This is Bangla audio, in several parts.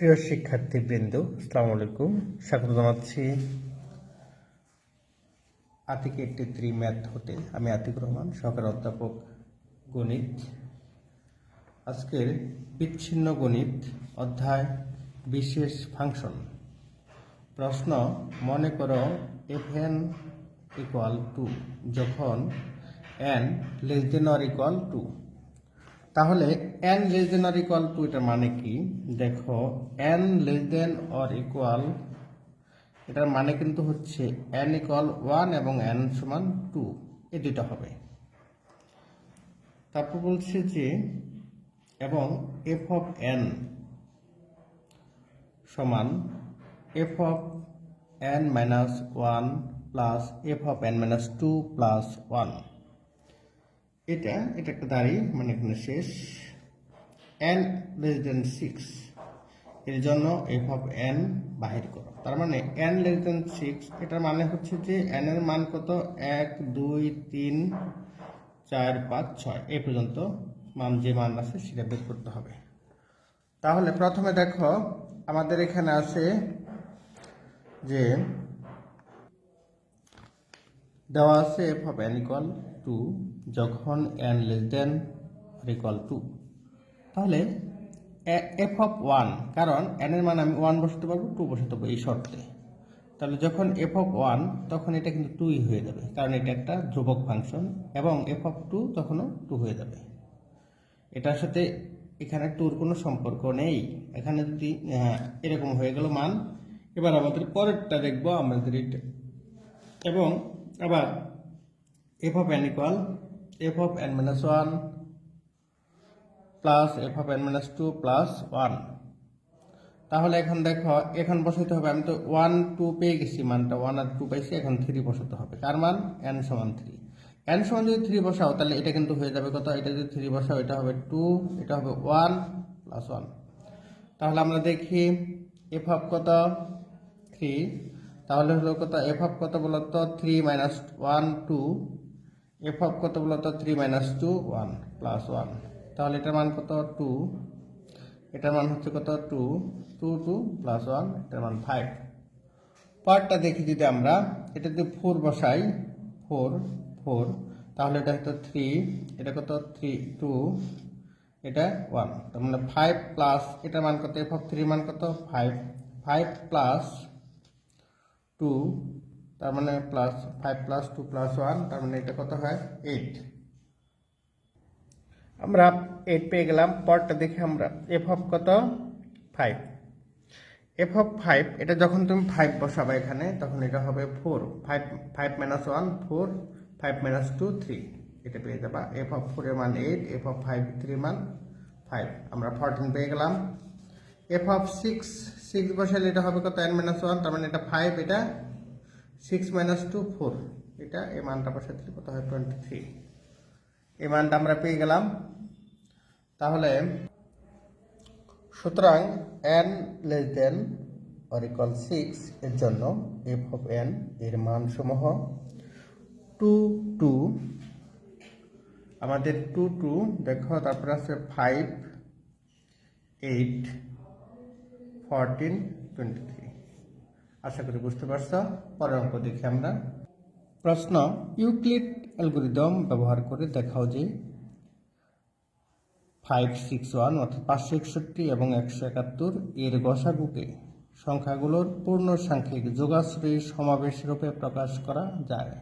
প্রিয় শিক্ষার্থীবৃন্দ, আসসালামু আলাইকুম। স্বাগত জানাচ্ছি আতিক এইটটি থ্রি ম্যাথ হতে আমি আতিক রহমান, সহকারী অধ্যাপক গণিত। আজকের বিচ্ছিন্ন গণিত অধ্যায় বিশেষ ফাংশন। প্রশ্ন, মনে করো এফ এন ইকুয়াল টু যখন N less than or equal to তাহলে N less than or equal to এটার মানে কি? দেখো N less than or equal এটার মানে কিন্তু হচ্ছে এন ইকুয়াল ওয়ান এবং এন সমান টু এই দুইটা হবে। তারপর বলছে যে, এবং এফ অফ এন সমান F of N minus one plus F of N minus two plus one এটা এটা একটা দাঁড়িয়ে মানে এখানে শেষ। এন লেস দেন সিক্স এর জন্য এফ অফ এন বাহির করো। তার মানে এন লেস দেন সিক্স এটার মানে হচ্ছে যে এন এর মান কত? এক, দুই, তিন, চার, পাঁচ, ছয়। এই পর্যন্ত মান যে মান আছে সেটা বের করতে হবে। তাহলে প্রথমে দেখো, আমাদের এখানে আছে যে দেওয়া আছে F of N equal to যখন N less than equal to তাহলে এফ অফ ওয়ান কারণ এন এর মান আমি ওয়ান বসাতে পারব টু বসাতে পারব এই শর্তে। তাহলে যখন এফ অফ ওয়ান তখন এটা কিন্তু টুই হয়ে যাবে কারণ এটা একটা ধ্রুবক ফাংশন এবং এফ অফ টু তখনও টু হয়ে যাবে। এটার সাথে এখানে টুর কোনো সম্পর্ক নেই। এখানে যদি হ্যাঁ, এরকম হয়ে গেল মান এবার আমাদের পরেরটা দেখব আমাদের এটা। এবং আবার F of N equal F of N minus one plus F of N minus two plus one তাহলে এখন দেখো, এখন বসাইতে হবে, আমি তো ওয়ান টু পেয়ে গেছি মানটা ওয়ান আর টু পাইছি, এখন থ্রি বসাতে হবে। কার মান? এন সমান থ্রি এন সমান যদি থ্রি বসাও, তাহলে এটা কিন্তু হয়ে যাবে কত? এটা যদি থ্রি বসাও, এটা হবে টু এটা হবে ওয়ান প্লাস ওয়ান তাহলে আমরা দেখি এফ অফ কত? থ্রি তাহলে হলো কত? এফ অফ কত বলতো three minus one two F of কত বলতো three minus two one plus one তাহলে এটার মান কত? টু এটার মান হচ্ছে কত? Two two two plus one এটার মান ফাইভ পার্টটা দেখি যদি আমরা, এটা যদি ফোর বসাই ফোর ফোর তাহলে এটা হতো থ্রি এটা কত? থ্রি টু এটা ওয়ান তার মানে ফাইভ প্লাস এটার মান কত? এফ থ্রি মান কত? ফাইভ ফাইভ প্লাস টু তার মানে plus five plus two plus one তার মানে এটা কত হয়? এইট আমরা এইট পেয়ে গেলাম পরটা দেখে আমরা। এফ অফ কত? ফাইভ এফ অফ ফাইভ এটা যখন তুমি ফাইভ বসাবে এখানে, তখন এটা হবে four five five minus one four five minus two three এটা পেয়ে যাবা। এফ অফ ফোরের মান eight F of five three মান ফাইভ আমরা ফোরটিন পেয়ে গেলাম। এফ অফ সিক্স সিক্স বসালে এটা হবে কত? এন মাইনাস ওয়ান তার মানে এটা ফাইভ এটা সিক্স মাইনাস টু ফোর এটা এই মানটা বসাতে কত হয়? টোয়েন্টি থ্রি এই মানটা আমরা পেয়ে গেলাম। তাহলে সুতরাং N less than or equal six এর জন্য এফ অফ এন এর মান সমূহ টু টু আমাদের টু টু দেখো, তারপরে আছে five eight fourteen twenty three আশা করি বুঝতে পারছ? পরের অঙ্ক দেখি আমরা। প্রশ্ন, ইউক্লিড অ্যালগোরিদম ব্যবহার করে দেখাও যে ফাইভ সিক্স ওয়ান অর্থাৎ পাঁচশো একষট্টি এবং একশো একাত্তর এর গসাগুকে সংখ্যাগুলোর পূর্ণ সাংখ্যিক যোগাশ্রয়ী সমাবেশ রূপে প্রকাশ করা যায়।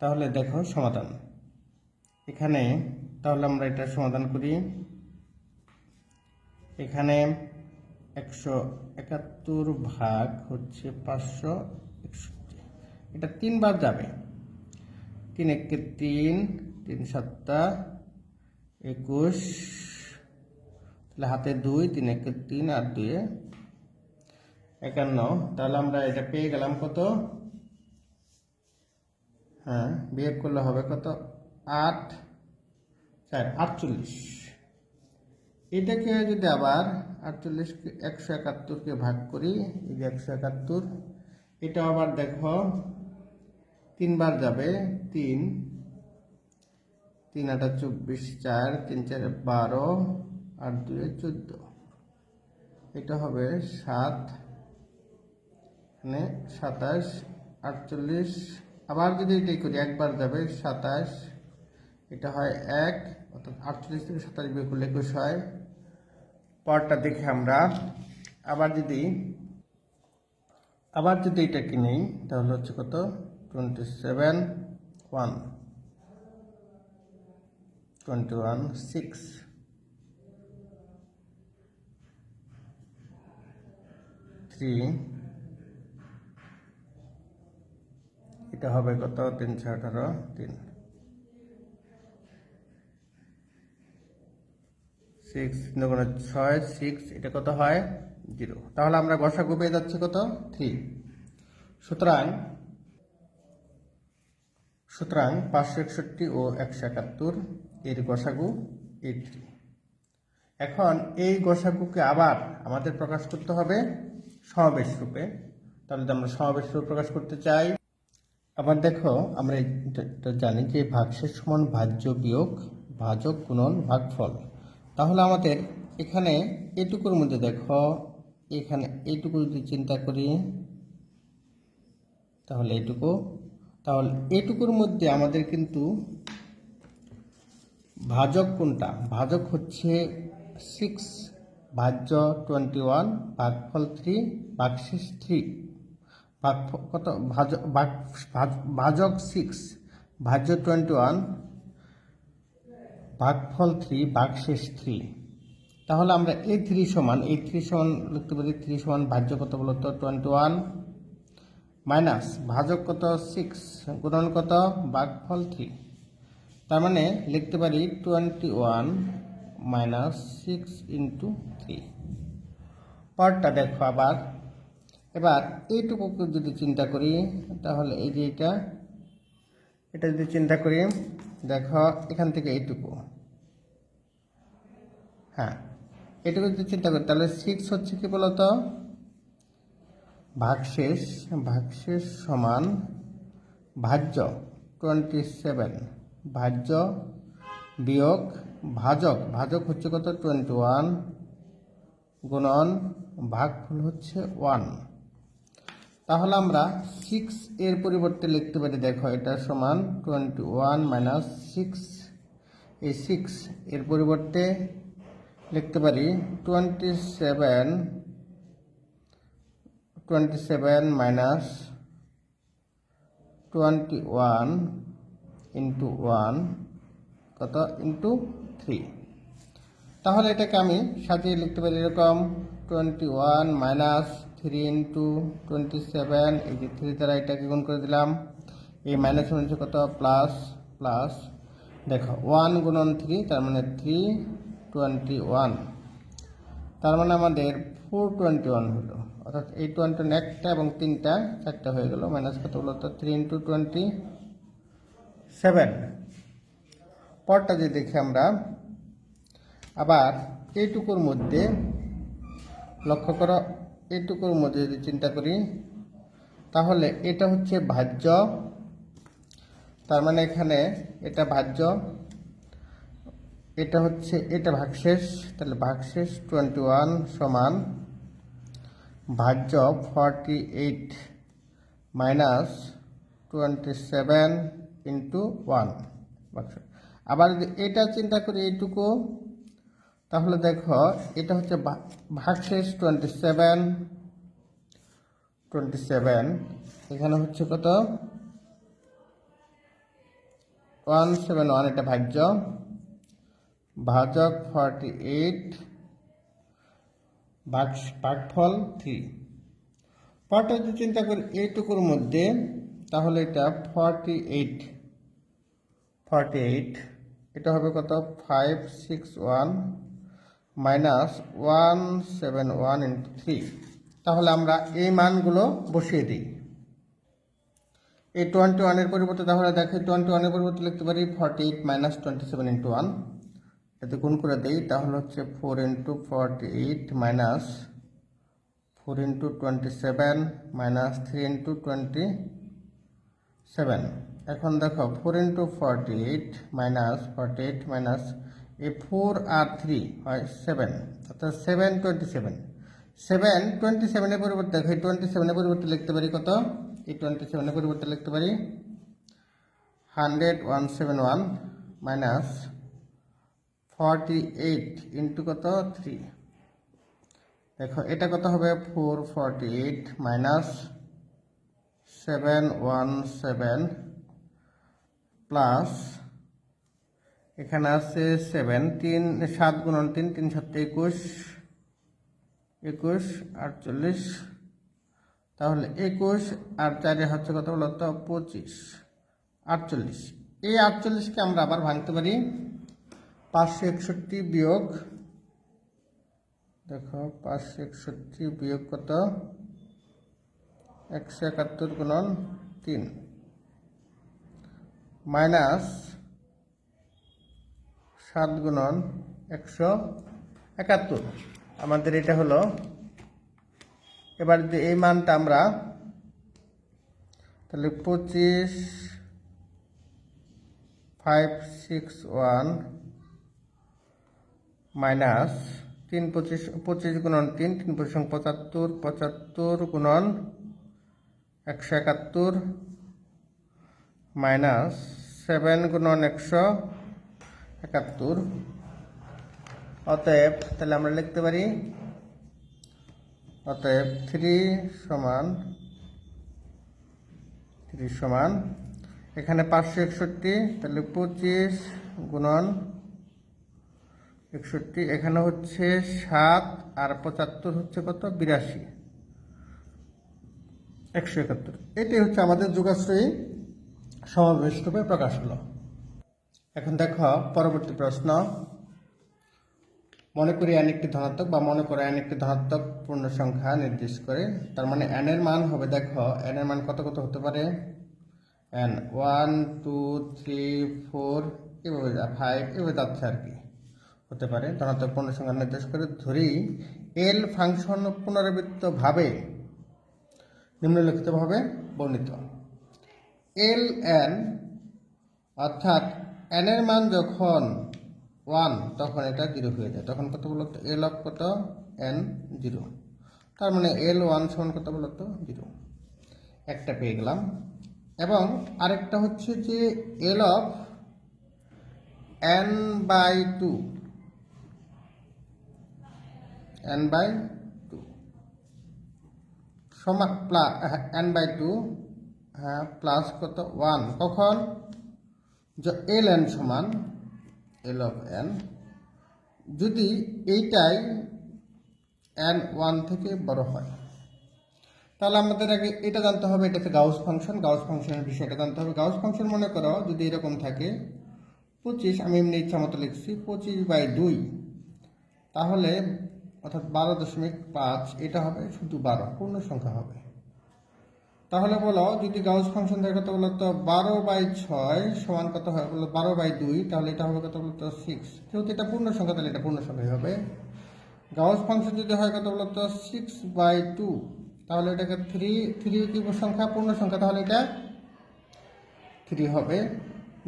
তাহলে দেখো সমাধান। এখানে তাহলে আমরা এটা সমাধান করি। এখানে একশো একাত্তর ভাগ হচ্ছে পাঁচশো একষট্টি। এটা তিনবার যাবে। তিন একে তিন তিন সাতটা, একুশ, তাহলে হাতে দুই, তিন একে তিন আর দুয়ে একান্ন। তাহলে আমরা এটা পেয়ে গেলাম কত? হ্যাঁ বিয়োগ করলে হবে কত? আট, চার, আটচল্লিশ। এটাকে যদি আবার আটচল্লিশকে একশো একাত্তরকে ভাগ করি, এই যে একশো একাত্তর এটা আবার দেখো তিনবার যাবে। তিন। তিন আটা চব্বিশ, চার, তিন চারে বারো আর দুয়ে চোদ্দ। এটা হবে সাত। এখানে সাতাশ, আটচল্লিশ। আবার যদি এটাই করি, একবার যাবে সাতাশ। এটা হয় এক, অর্থাৎ আটচল্লিশ থেকে সাতাশ বিয়োগ করলে একুশ হয়। পরটা দেখে আমরা। আবার যদি আবার যদি এটাকে নেই তাহলে হচ্ছে কত? Twenty seven one twenty one six three এটা হবে কত? তিনশো আঠারো, তিন। সিক্স দুগুণ ছয় সিক্স এটা কত হয়? জিরো তাহলে আমরা গসাগু পেয়ে যাচ্ছে কত? থ্রি সুতরাং সুতরাং পাঁচশো একষট্টি ও একশো একাত্তর, এর গসাগু এইট থ্রি এখন এই গসাগুকে আবার আমাদের প্রকাশ করতে হবে সমাবেশ রূপে। তাহলে আমরা সমাবেশ রূপে প্রকাশ করতে চাই, আবার দেখো আমরা জানি যে ভাগশেষ সমান ভাজ্য বিয়োগ ভাজক গুণন ভাগফল। তাহলে আমাদের এখানে এটুকুর মধ্যে দেখো, এখানে এইটুকু যদি চিন্তা করি, তাহলে এইটুকু তাহলে এটুকুর মধ্যে আমাদের কিন্তু ভাজক কোনটা? ভাজক হচ্ছে সিক্স ভাজ্য টোয়েন্টি ওয়ান ভাগফল থ্রি ভাগশেষ থ্রি ভাগ কত? ভাজ- ভাজক সিক্স ভাজ্য টোয়েন্টি ওয়ান ভাগফল থ্রি ভাগশেষ থ্রি তাহলে আমরা এই থ্রি সমান, এই থ্রি সমান লিখতে পারি থ্রি সমান ভাজ্য কত বলতো? টোয়েন্টি ওয়ান মাইনাস ভাজক কত সিক্স গুণন কত ভাগফল থ্রি তার মানে লিখতে পারি twenty one minus six into three পরটা দেখো আবার। এবার এইটুকু যদি চিন্তা করি, তাহলে এই যে এটা এটা যদি চিন্তা করি, দেখো এখান থেকে এইটুকু। হ্যাঁ এটুকু যদি চিন্তা করি, তাহলে সিক্স হচ্ছে কি বলতো? ভাগশেষ ভাগশেষ সমান ভাজ্য টোয়েন্টি সেভেন ভাজ্য বিয়োগ ভাজক। ভাজক হচ্ছে কত? টোয়েন্টি ওয়ান গুণন ভাগফল হচ্ছে ওয়ান তাহলে আমরা সিক্স এর পরিবর্তে লিখতে পারি, দেখো এটা সমান টোয়েন্টি ওয়ান মাইনাস সিক্স এই সিক্স এর পরিবর্তে লিখতে পারি twenty seven twenty seven minus twenty one into one কত? ইন্টু থ্রি তাহলে এটাকে আমি সাজিয়ে লিখতে পারি এরকম twenty one minus three into twenty seven এই যে থ্রি দ্বারা এটাকে গুণ করে দিলাম, এই মাইনাস হচ্ছে কত? প্লাস প্লাস দেখো ওয়ান গুণন থ্রি তার মানে থ্রি টোয়েন্টি ওয়ান তার মানে আমাদের ফোর টোয়েন্টি ওয়ান হলো। অর্থাৎ এই ওয়ান একটা এবং তিনটা, চারটা হয়ে গেল মাইনাস কত হলো? তো থ্রি ইন্টু টোয়েন্টি সেভেন পরটা যে দেখি আমরা। আবার এইটুকুর মধ্যে লক্ষ্য করো, এইটুকুর মধ্যে যদি চিন্তা করি, তাহলে এটা হচ্ছে ভাজ্য। তার মানে এখানে এটা ভাজ্য, এটা হচ্ছে, এটা ভাগশেষ, তাহলে ভাগশেষ টোয়েন্টি ওয়ান সমান ভাজ্য forty eight minus twenty seven into one আবার যদি এটা চিন্তা করি এইটুকু, তাহলে দেখো এটা হচ্ছে ভাগশেষ টোয়েন্টি সেভেন টোয়েন্টি সেভেন এখানে হচ্ছে কত? ওয়ান সেভেন ওয়ান এটা ভাজ্য। ভাজক ফর্টি এইট ভাগ ভাগফল থ্রি। পরটা যদি চিন্তা করি এইটুকুর মধ্যে, তাহলে এটা ফর্টি এইট ফর্টি এইট এটা হবে কত? Five six one minus one seven one into three তাহলে আমরা এই মানগুলো বসিয়ে দিই। এই টোয়েন্টি ওয়ানের পরিবর্তে তাহলে দেখে টোয়েন্টি ওয়ানের পরিবর্তে লিখতে পারি forty eight minus twenty seven into one এতে গুণ করে দিই, তাহলে হচ্ছে four into forty eight minus four into twenty seven minus three into twenty seven এখন দেখো four into forty eight minus forty eight minus এই ফোর আর থ্রি হয় সেভেন অর্থাৎ seven twenty seven seven twenty সেভেনের পরিবর্তে দেখো, এই টোয়েন্টি সেভেনের পরিবর্তে লিখতে পারি কত? এই টোয়েন্টি সেভেনের পরিবর্তে লিখতে পারি hundred one seven one minus forty eight into কত? থ্রি দেখো, এটা কত হবে? Four forty eight minus seven one seven plus এখানে আছে সেভেন তিন, সাত গুণন তিন তিন সাত একুশ একুশ, আটচল্লিশ। তাহলে একুশ আর চারে হচ্ছে কত বলো তো পঁচিশ। আটচল্লিশ। এই আটচল্লিশকে আমরা আবার ভাঙতে পারি। পাঁচশো একষট্টি বিয়োগ, দেখো, পাঁচশো একষট্টি বিয়োগ কত? একশো একাত্তর গুণন তিন। মাইনাস সাত গুণন একশো একাত্তর। আমাদের এটা হলো, এবার যদি এই মানটা আমরা, তাহলে পঁচিশ ফাইভ সিক্স ওয়ান মাইনাস তিন পঁচিশ পঁচিশ গুণন তিন তিন পঁচিশ পঁচাত্তর পঁচাত্তর গুণন একশো একাত্তর মাইনাস সেভেন গুণন একশো একাত্তর। অতএব তাহলে আমরা লিখতে পারি, অতএব থ্রি সমান থ্রি সমান, এখানে পাঁচশো একষট্টি, তাহলে পঁচিশ গুণন একষট্টি, এখানে হচ্ছে সাত আর পঁচাত্তর হচ্ছে কত? বিরাশি। একশো একাত্তর। এটাই হচ্ছে আমাদের যুগাশ্রয়ী সমাবেশ রূপে প্রকাশ হলো। এখন দেখো, পরবর্তী প্রশ্ন। মনে করি এন একটি ধনাত্মক বা মনে করো এন একটি ধনাত্মক পূর্ণ সংখ্যা নির্দেশ করে। তার মানে এর মান হবে, দেখো এর মান কত কত হতে পারে? N one two three four এভাবে ফাইভ এভাবে যাচ্ছে আর কি। হতে পারে ধনাত্মক পূর্ণ সংখ্যা নির্দেশ করে ধরি এল ফাংশন পুনরাবৃত্তভাবে নিম্নলিখিতভাবে বর্ণিত। এল এন অর্থাৎ এন এর মান যখন ওয়ান তখন এটা জিরো হয়ে যায়। তখন কত বলতো এল অফ কত? এন জিরো তার মানে এল ওয়ান সমান কত বলতো জিরো একটা পেয়ে গেলাম। এবং আরেকটা হচ্ছে যে L of n by two n by two সমান প্লাস এন বাই টু হ্যাঁ প্লাস কত? ওয়ান কখন? এল এন সমান এল অফ এন যদি এইটাই এন ওয়ান থেকে বড় হয়, তাহলে আমাদের আগে এটা জানতে হবে এটাতে গাউস ফাংশন গাউস ফাংশনের বিষয়টা জানতে হবে। গাউস ফাংশন মনে করো, যদি এরকম থাকে, পঁচিশ, আমি এমনি ইচ্ছা মতো লিখছি, পঁচিশ বাই দুই, তাহলে অর্থাৎ বারো দশমিক পাঁচ, এটা হবে শুধু বারো, পূর্ণ সংখ্যা হবে। তাহলে বলো, যদি গাউস ফাংশন থাকে কত বলো তো বারো বাই ছয় সমান কত হয়? বলো বারো বাই দুই, তাহলে এটা হবে কত? বলো তো সিক্স যেহেতু এটা পূর্ণ সংখ্যা, তাহলে এটা পূর্ণ সংখ্যাই হবে। গাউস ফাংশন যদি হয়, কত? বলো তো সিক্স বাই টু তাহলে এটাকে থ্রি থ্রি কি সংখ্যা, পূর্ণ সংখ্যা, তাহলে এটা থ্রি হবে।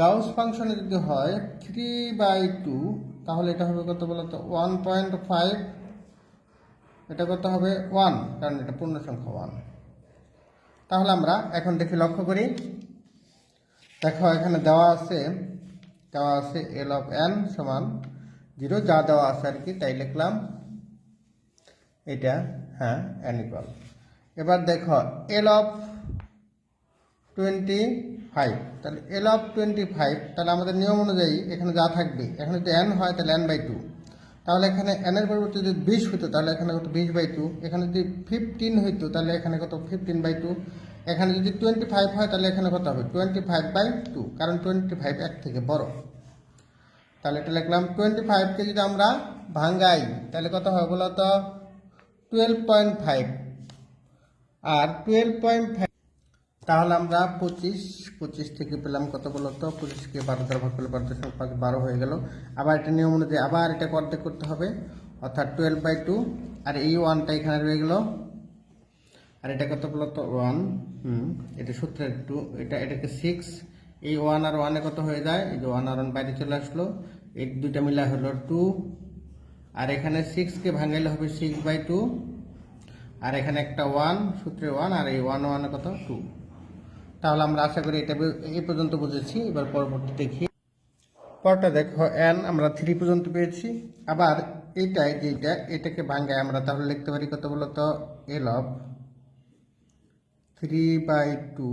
গাউস ফাংশনে যদি হয় থ্রি বাই টু তাহলে এটা হবে কত? বলো তো ওয়ান পয়েন্ট ফাইভ এটা করতে হবে ওয়ান কারণ এটা পূর্ণ সংখ্যা ওয়ান তাহলে আমরা এখন দেখি, লক্ষ্য করি। দেখো, এখানে দেওয়া আছে দেওয়া আছে এল অফ এন সমান জিরো যা দেওয়া আছে আর কি, তাই লিখলাম। এটা হ্যাঁ ইকুয়াল এবার দেখো এল অফ টোয়েন্টি ফাইভ তাহলে এল অফ টোয়েন্টি ফাইভ তাহলে আমাদের নিয়ম অনুযায়ী এখানে যা থাকবে, এখানে যদি এন হয়, তাহলে এন বাই টু তাহলে এখানে এনের পরিবর্তে যদি বিশ হইতো, তাহলে এখানে কত? বিশ বাই টু এখানে যদি ফিফটিন হইতো, তাহলে এখানে কত? ফিফটিন বাই টু এখানে যদি টোয়েন্টি ফাইভ হয়, তাহলে এখানে কত হবে? টোয়েন্টি ফাইভ বাই টু কারণ টোয়েন্টি ফাইভ এক থেকে বড়। তাহলে এটা লিখলাম টোয়েন্টি ফাইভকে যদি আমরা ভাঙ্গাই, তাহলে কত হবে বলো তো টুয়েলভ পয়েন্ট ফাইভ আর টুয়েলভ পয়েন্ট ফাইভ তাহলে আমরা পঁচিশ পঁচিশ থেকে পেলাম কত বলো বলতো পঁচিশকে বারো দ্বারা ভাগ করলে বারো দশমিক পাঁচ, বারো হয়ে গেল। আবার এটা নিয়ম অনুযায়ী আবার এটা অর্ধেক করতে হবে, অর্থাৎ টুয়েলভ বাই টু আর এই ওয়ানটা এখানে রয়ে গেল। আর এটা কত বলতো ওয়ান হুম, এটা সূত্রের টু এটা, এটাকে সিক্স এই ওয়ান আর ওয়ানে কত হয়ে যায়? এই যে ওয়ান আর ওয়ান বাইরে চলে আসলো, এই দুইটা মিলা হলো টু আর এখানে সিক্সকে ভাঙাইলে হবে সিক্স বাই টু আর এখানে একটা ওয়ান সূত্রে ওয়ান আর এই ওয়ান ওয়ান কত? টু তাহলে আমরা আশা করি এটা এই পর্যন্ত বুঝেছি। এবার পরবর্তী দেখি। পরটা দেখো এন আমরা থ্রি পর্যন্ত পেয়েছি। আবার এইটাই যেটা এটাকে ভাঙ্গায় আমরা, তাহলে লিখতে পারি কত বলতো? L of three by two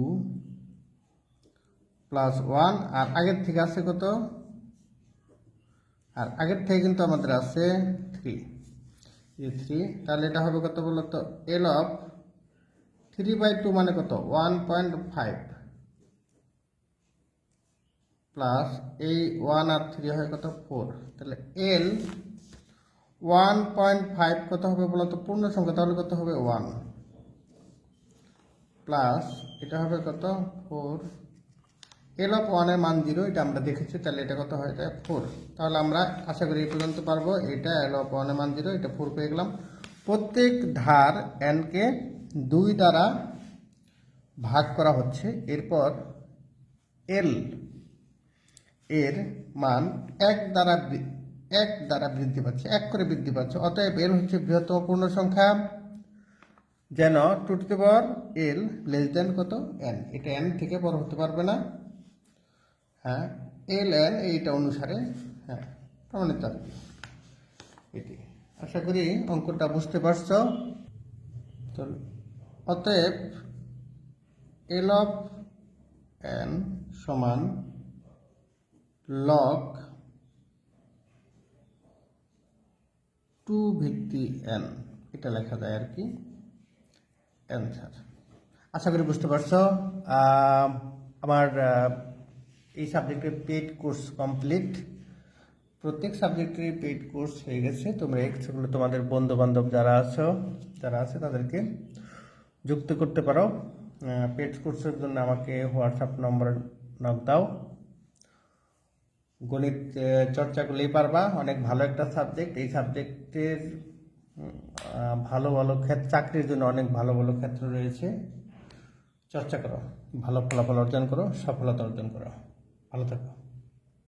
plus one আর আগের থেকে আছে কত? আর আগের থেকে কিন্তু আমাদের আছে থ্রি থ্রি তাহলে এটা হবে কত বলতো? L of three by two মানে কত? ওয়ান পয়েন্ট ফাইভ প্লাস এই ওয়ান আর থ্রি হয় কত? ফোর তাহলে এল ওয়ান পয়েন্ট ফাইভ কত হবে বলতো পূর্ণ সংখ্যা, তাহলে কত হবে ওয়ান প্লাস এটা হবে কত? ফোর এল অফ ওয়ানের মান জিরো এটা আমরা দেখেছি, তাহলে এটা কত হয়ে? যায় ফোর তাহলে আমরা আশা করি এই পর্যন্ত পারব। এটা এল অফ ওয়ানের মান জিরো এটা ফোর পেয়ে গেলাম। প্রত্যেক ধার এনকে দুই দ্বারা ভাগ করা হচ্ছে। এরপর এল এর মান এক দ্বারা এক দ্বারা বৃদ্ধি পাচ্ছে, এক করে বৃদ্ধি পাচ্ছে। অতএব এল হচ্ছে বৃহত্তম পূর্ণ সংখ্যা যেন two two L less than কত? এন এটা এন থেকে বড় হতে পারবে না। হ্যাঁ এল এন এইটা অনুসারে হ্যাঁ প্রমাণিত এটি। আশা করি অঙ্কটা বুঝতে পারছ। তো অতএব এল অফ এন সমান লক টু ভিত্তি এন এটা লেখা যায় আর কি অ্যান্সার আশা করি বুঝতে পারছ। আমার এই সাবজেক্টের পেড কোর্স কমপ্লিট প্রত্যেক সাবজেক্টেরই পেড কোর্স হয়ে গেছে। তোমরা এক্সগুলো তোমাদের বন্ধু বান্ধব যারা আছো, যারা আছে তাদেরকে যুক্ত করতে পারো। পেড কোর্সের জন্য আমাকে হোয়াটসঅ্যাপ নম্বর নক দাও। গণিত চর্চা করলেই পারবা। অনেক ভালো একটা সাবজেক্ট এই সাবজেক্টের ভালো ভালো ক্ষেত্র চাকরির জন্য অনেক ভালো ভালো ক্ষেত্র রয়েছে। চর্চা করো। ভালো ফলাফল অর্জন করো, সফলতা অর্জন করো। ভালো থাকো।